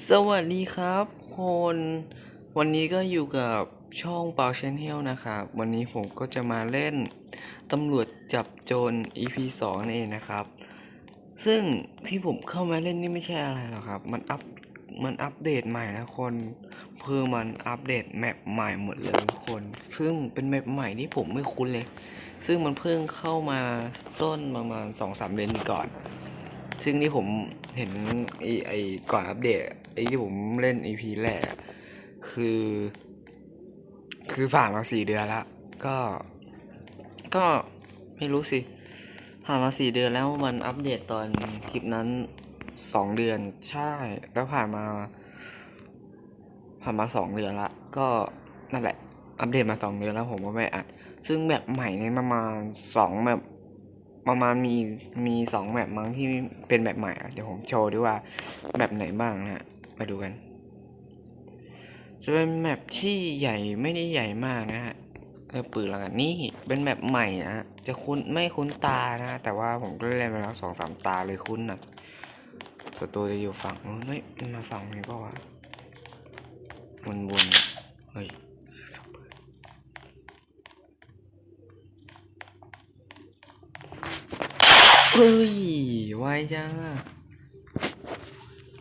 สวัสดีครับคนวันนี้ก็อยู่กับช่องเปาชแนลนะครับ วันนี้ผมก็จะมาเล่นตำรวจจับโจร EP 2นั่นเองนะครับ ซึ่งที่ผมเข้ามาเล่นนี่ไม่ใช่อะไรหรอกครับ มันอัพมันอัปเดตใหม่นะคนคือมันอัปเดตแมปใหม่หมดเลยคน ซึ่งเป็นแมปใหม่ที่ผมไม่คุ้นเลย ซึ่งมันเพิ่งเข้ามาต้นประมาณสองสามเดือนก่อน ซึ่งที่ผมเห็นไอไอก่อนอัปเดตไอที่ผมเล่น EP แรกคือ คือผ่านมาสี่เดือนละก็ ก็ไม่รู้สิ ผ่านมาสี่เดือนแล้วมันอัปเดตตอนคลิปนั้นสองเดือนใช่ แล้วผ่านมา ผ่านมาสองเดือนละก็นั่นแหละ อัปเดตมาสองเดือนแล้วผมก็ไม่อัด ซึ่งแบบใหม่เนี่ยประมาณสองแบบ ประมาณมีมีสองแมปมั้งที่เป็นแบบใหม่อะเดี๋ยวผมโชว์ด้วยว่าแมปไหนบ้างนะฮะมาดูกันจะเป็นแมปที่ใหญ่ไม่ได้ใหญ่มากนะฮะเออปืนละกันนี่เป็นแมปใหม่นะ จะคุ้นไม่คุ้นตานะ แต่ว่าผมก็เล่นมาแล้วสองสามตาเลยคุ้นนะศัตรูจะอยู่ฝั่งนู้นเฮ้ยมันมาฝั่งนี้เปล่าวะวนวนๆเฮ้ยสับปืน เฮ้ยไวจัง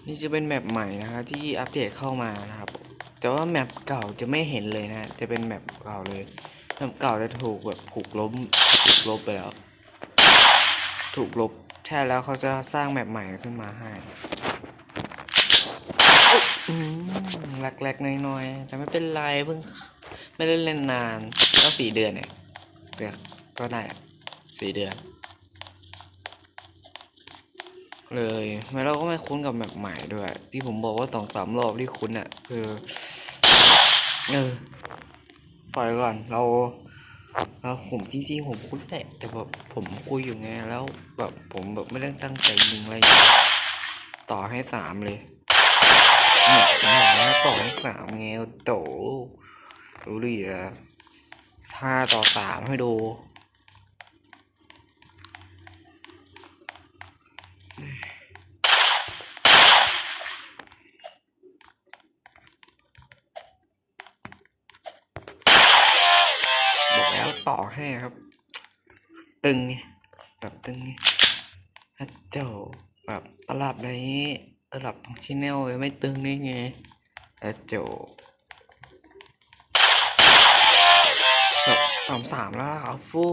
นี่จะเป็นแมปใหม่นะครับที่อัปเดตเข้ามานะครับ แต่ว่าแมปเก่าจะไม่เห็นเลยนะ จะเป็นแมปเก่าเลยแมปเก่าจะถูกแบบถูกล้มถูกลบไปแล้ว ถูกลบใช่แล้วเขาจะสร้างแมปใหม่ขึ้นมาให้อุ๊ยอืมแรกๆน้อยๆแต่ไม่เป็นไรเพิ่งไม่ได้เล่นนานก็สี่เดือนเนี่ยแต่ก็ได้อะสี่เดือน เลยแล้วเราก็ไม่คุ้นกับแมปใหม่ด้วย ที่ผมบอกว่าสองสามรอบที่คุ้นอะคือเออปล่อยก่อนเราเราผมจริงๆผมคุ้นแหละแต่แบบผมคุยอยู่ไงแล้วแบบผมแบบไม่ได้ตั้งใจยิงอะไรต่อให้สามเลยเนี่ยผมบอกแล้วต่อให้สามไงโตรู้ดิอะห้าต่อสามให้ดู บอกแล้วต่อให้ครับ ตึงไงแบบตึงไงฮัจโจแบบระดับไหนระดับของชิแนลเลยไม่ตึงได้ไงฮัจโจแบบสามสามแล้วครับฟู่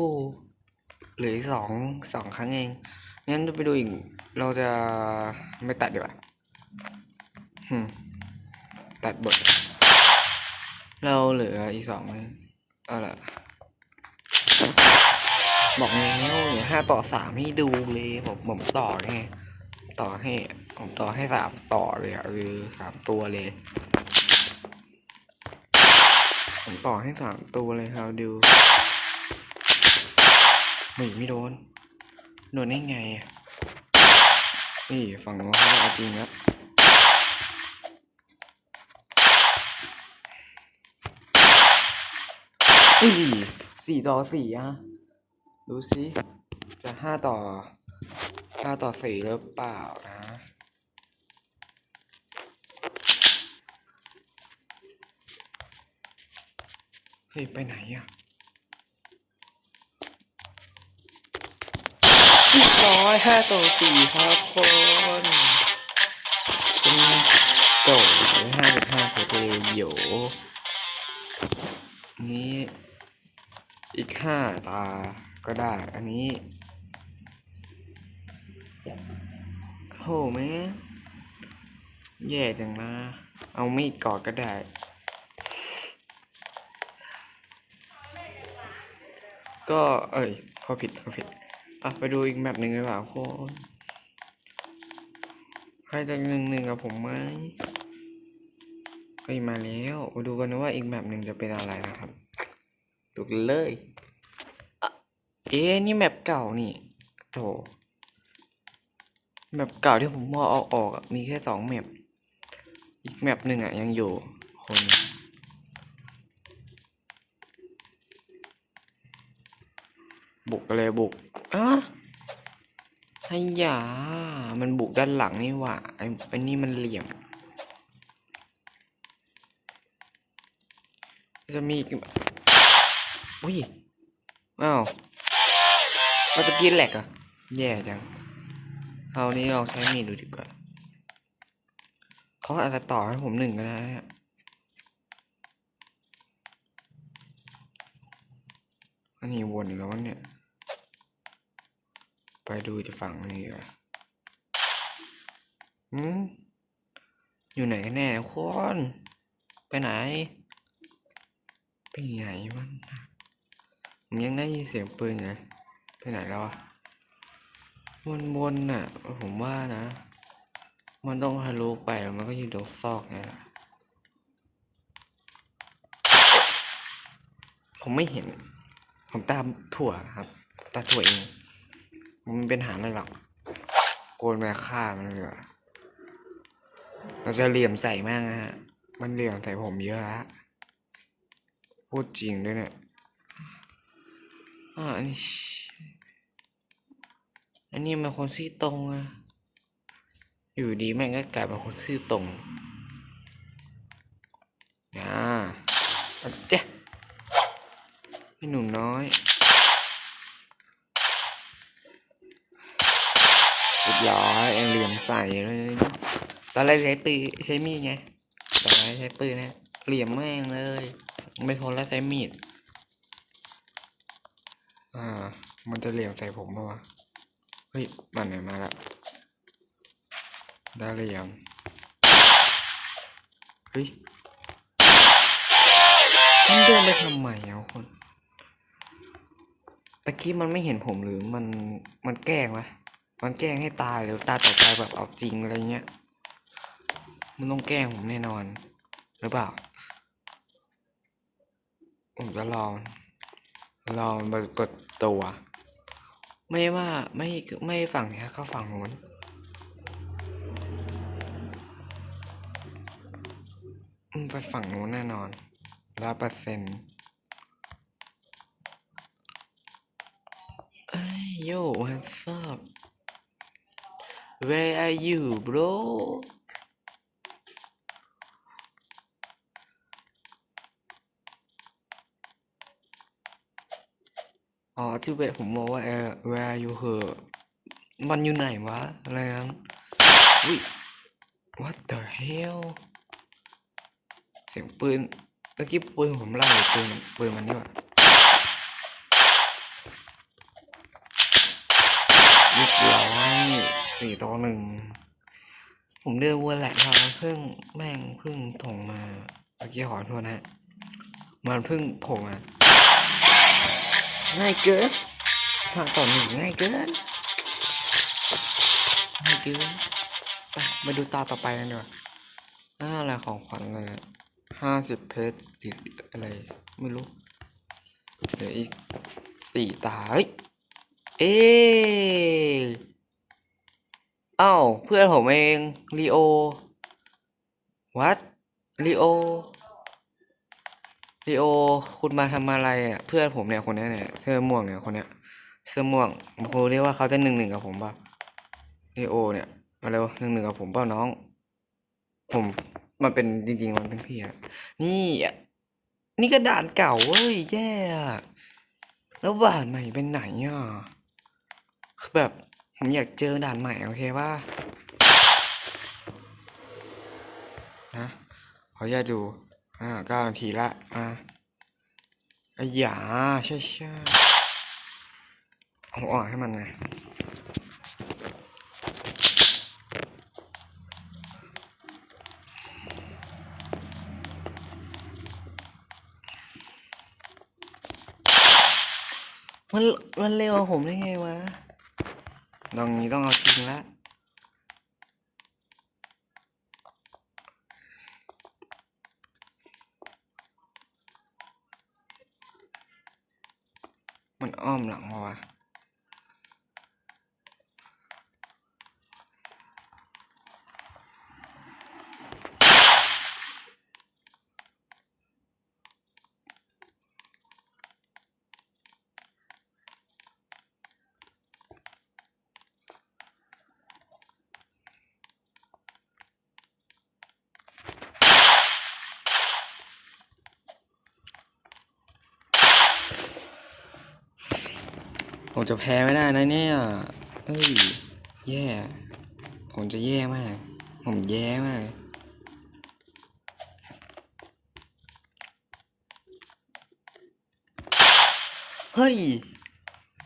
หลือสองสองครั้งเอง งั้นจะไปดูอีก เราจะไม่ตัดดีกว่าหึตัดบท เราเหลืออีกสองเลยเอาละบอกแล้วอย่าห้าต่อสามให้ดูเลยผมผมต่อไงต่อให้ ผมต่อให้สามต่อเลยอะคือสามตัวเลย ผมต่อให้สามตัวเลยครับดูไม่ไม่โดน โดนได้ไงนี่ฝั่งนู้นเขาเอาจริงแล้วอีสี่ต่อสี่อะดูสิจะห้าต่อห้าต่อสี่หรือเปล่านะ เฮ้ย ไปไหนอะเร้อยห้าต่อสี่ครับคนเป็นโตห้าจุดห้าเพลยโยนี้อีกห้าตาก็ได้ อันนี้โหแม่แย่จังนะ เอามีดกอดก็ได้ก็เอ้ยเขาผิดเขาผิด อะไปดูอีกแมปหนึ่งดีกว่าโคนใครจะหนึ่งหนึ่งกับผมไหมเฮ้ยมาแล้วมาดูกันนะว่าอีกแมปหนึ่งจะเป็นอะไรนะครับดูกันเลยอเอ๊ะนี่แมปเก่านี่โถแมปเก่าที่ผมว่าเอาออกมีแค่สองแมปอีกแมปหนึ่งอะยังอยู่คนบุกกันเลยบุก อ้าไอ้ยามันบุกด้านหลังนี่ว่ะไอ้ไอ้นี่มันเหลี่ยม จะมีอุ้ย อ้าวเราจะกินแหลกอะแย่จังคราวนี้เราใช้มีดดูดีกว่าเขาอาจจะต่อให้ผมหนึ่งก็ได้อันนี้วนอีกแล้วเนี่ย ไปดูจะฝั่งนี้อะอืมอยู่ไหนกันแน่คน ไปไหน ไปไหนวะนผมยังได้ยินเสียงปืนไงไปไหนแล้ววนๆน่ะ ผมว่านะ มันต้องทะลุไปแล้วมันก็อยู่ตรงซอกไงล่ะผมไม่เห็น ผมตามถั่วครับ ตาถั่วเอง มันเป็นหาอะไรหรอกโกนม่ฆ่ามันเลยอเราจะเหลี่ยมใส่มากนะฮะ มันเหลี่ยมใส่ผมเยอะแล้วพูดจริงด้วยเนี่ยอ่าอันนี้อันนี้มันคนซื่อตรงอะอยู่ดีแม่งก็กลายเป็นคนซื่อตรงอ่าเอาเจ๊ะพี่หนุ่มน้อย ร้อยเองเหลี่ยมใส่เลย ตอนแรกใช้ปืนใช้มีดไงตอนแรกใช้ปืนนะเหลี่ยมแม่งเลย ไม่ทนแล้วใช้มีด อ่า มันจะเหลี่ยมใส่ผมปะวะ เฮ้ย มันไหนมาละได้เหลี่ยม เฮ้ยมันเดินไปทำไมอะคนตะกี้มันไม่เห็นผมหรือมันมันแกล้งวะ มันแกล้งให้ตายหรือตาต่อไปแบบเอาจริงอะไรเงี้ย มันต้องแกล้งผมแน่นอน หรือเปล่า ผมจะลองลองไปกดตัว ไม่ว่าไม่ไม่ฝั่งเนี้ยก็ฝั่งนู้นไปฝั่งนู้นแน่นอนร้อยเปอร์เซ็นต์เอ้ยโย่ what's up where are you bro อ๋อที่เวผมบอกว่าเออ where you her มันอยู่ไหนวะ อะไรนั้นอุ้ย what the hell เสียงปืนตะกี้ปืนผมไล่ปืนปืนมันนี่ว่าเรียบร้อย สี่ต่อหนึ่ง ผมเดินวนแหละครับเพิ่งแม่งเพิ่งถงมาตะกี้ขอโทษนะฮะมันเพิ่งโผล่มาง่ายเกินห้าต่อหนึ่งง่ายเกินง่ายเกินไปมาดูตาต่อไปกันดีกว่าน้าอะไรของขวัญเลยห้าสิบเพชรติดอะไร ไม่รู้เดี๋ยวอีกสี่ตาเฮ้ยเอ๊ะ อ้าวเพื่อนผมเองลีโอวัดลีโอลีโอคุณมาทำอะไรอะเพื่อนผมเนี่ยคนเนี้ยเนี่ยเสื้อม่วงเนี่ยคนเนี้ยเสื้อม่วงครูเรียกว่าเขาจะหนึ่งหนึ่งกับผมป่ะลีโอเนี่ยมาเร็วหนึ่งหนึ่งกับผมเปล่าน้อง ผมมันเป็นจริง ๆ มันเป็นพี่อะนี่อนี่ก็ด่านเก่าเว้ยแย่แล้วด่านใหม่เป็นไหนอะคือแบบ ผมอยากเจอด่านใหม่โอเคป่ะนะขออนุญาตดู อ่าเก้านาทีละ อ่าไอ้หยาใช่ใช่เอาออกให้มันไงมันมันเร็วผมได้ไงวะ ตรงนี้ต้องเอาจริงละมันอ้อมหลังมาวะ ผมจะแพ้ไม่ได้นะเนี่ยเอ้ย แย่ ผมจะแย่มาก ผมแย่มากเฮ้ย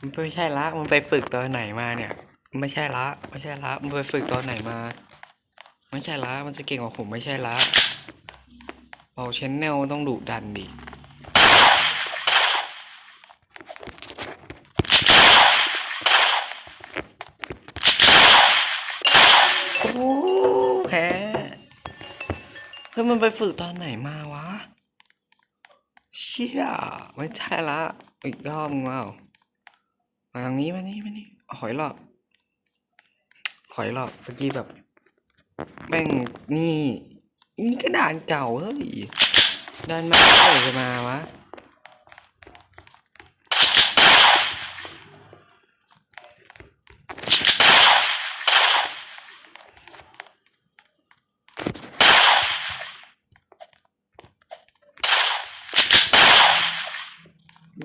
มันไม่ใช่ละ มันไปฝึกตอนไหนมาเนี่ย ไม่ใช่ละ ไม่ใช่ละ มันไปฝึกตอนไหนมา ไม่ใช่ละ มันจะเก่งกว่าผมไม่ใช่ละเอาชแนลต้องดุดันดิ โอ้แพ้เฮ้ย มันไปฝึกตอนไหนมาวะ เชี่ยไม่ใช่ละ อีกรอบมึงแล้ามาทางนี้มานี่มานี่เอาหอยหลอดหอยหลอดตะกี้แบบแม่งนี่นี่กระดานเก่าเฮ้ยดันมาเอไหร่จะมาวะ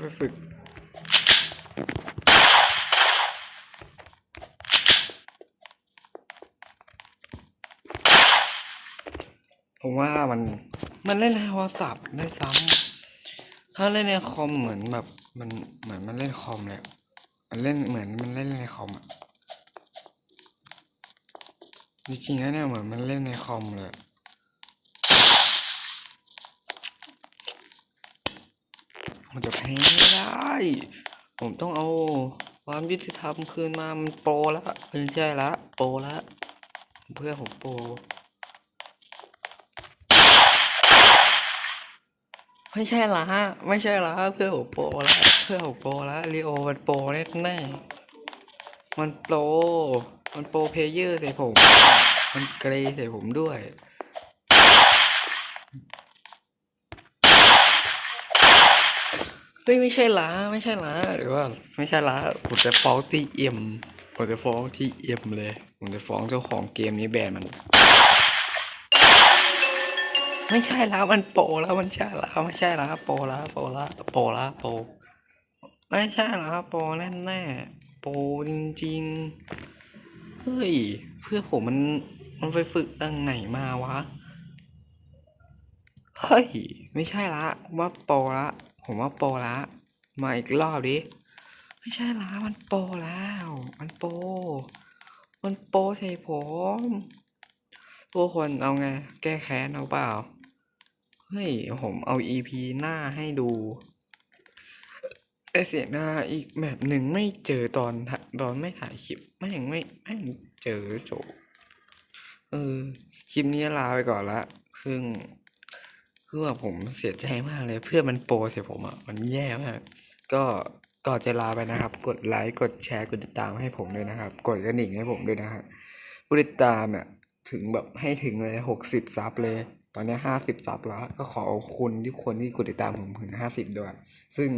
ไปฝึกผมว่ามันมันเล่นในโทรศัพท์ได้ซ้ำถ้าเล่นในคอมเหมือนแบบมันเหมือนมันเล่นคอมเลยมันเล่นเหมือนมันเล่นในคอมอะจริงๆแล้วเนี่ยเหมือนมันเล่นในคอมเลย มันจะแพ้ไม่ได้ ผมต้องเอาความยุติธรรมคืนมามันโปรแล้วไม่ใช่ละโปรแล้วเพื่อนผมโปรไม่ใช่ละไม่ใช่ละเพื่อนผมโปรแล้วเพื่อนผมโปรแล้วลีโอมันโปรแน่แน่ๆมันโปรมันโปรเพเยอร์ใส่ผม มันเกรย์ใส่ผมด้วย เฮ้ยไม่ใช่ละไม่ใช่ละหรือว่าไม่ใช่ละผมจะฟ้องที่เอ็มผมจะฟ้องที่เอ็มเลยผมจะฟ้องเจ้าของเกมนี้แบนมัน ไม่ใช่ละมันโปแล้วมันใช่ละไม่ใช่ละโปรละโปรละโปรละโปไม่ใช่ละโปแน่แน่โปรจริงๆเฮ้ยเพื่อผมมันมันไปฝึกตั้งไหนมาวะเฮ้ยไม่ใช่ละว่าโปละ ผมว่าโปรละ มาอีกรอบดิ ไม่ใช่ละมันโปรแล้ว มันโปรมันโปรใส่ผมพวกคนเอาไง แก้แค้นเอาเปล่า เฮ้ย ผมเอา EP หน้าให้ดูแต่เสียหน้าอีกแบบหนึ่งไม่เจอตอนถ่ายตอนไม่ถ่ายคลิปแม่งไม่แม่งเจอโจเออ คลิปนี้ลาไปก่อนละครึ่ง คือแบบผมเสียใจมากเลยเพื่อนมันโปรใส่ผมอะมันแย่มากก็ก่อนจะลาไปนะครับ กดไลค์กดแชร์กดติดตามให้ผมด้วยนะครับ กดกระดิ่งให้ผมด้วยนะครับผู้ติดตามอะถึงแบบให้ถึงเลยหกสิบซับเลย ตอนนี้ห้าสิบซับแล้ว ก็ขอขอบคุณที่คนที่กดติดตามผมถึงห้าสิบด้วย ซึ่ง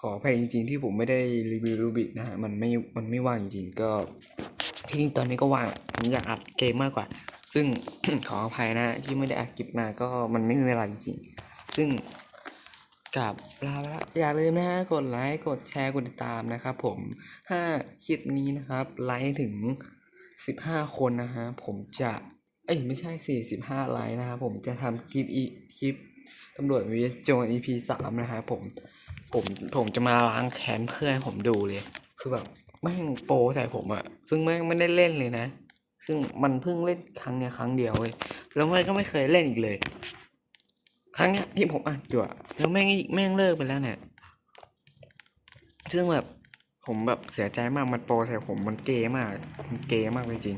ขออภัยจริง ๆ ที่ผมไม่ได้รีวิวรูบิกนะฮะมันไม่มันไม่ว่างจริงๆก็ที่ตอนนี้ก็ว่างผมอยากอัดเกมมากกว่า ซึ่ง ขออภัยนะที่ไม่ได้อัดคลิปมาก็มันไม่มีเวลาจริงๆซึ่งกับลาละอย่าลืมนะฮะกดไลค์กดแชร์กดติดตามนะครับผมถ้าคลิปนี้นะครับ ไลค์ถึง 15 คนนะฮะผมจะเอ้ยไม่ใช่45ไลค์นะครับผมจะทำคลิปอีคลิปตำรวจวิโจน EP สามนะฮะผมผมผมจะมาล้างแค้นเพื่อนให้ผมดูเลย คือแบบแม่งโปใส่ผมอะซึ่งแม่งไม่ได้เล่นเลยนะ ซึ่งมันเพิ่งเล่นครั้งเนี้ยครั้งเดียวเว้ยแล้วแม่ก็ไม่เคยเล่นอีกเลย ครั้งเนี้ยที่ผมอัดอยู่อะแล้วแม่งแม่งเลิกไปแล้วเนี่ยซึ่งแบบผมแบบเสียใจมากมันโปรใส่ผมมันเกย์มาก มันเกย์มากจริง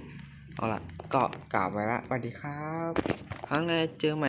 เอาล่ะ ก็กล่าวไปละสวัสดีครับ ครั้งหน้าเจอใหม่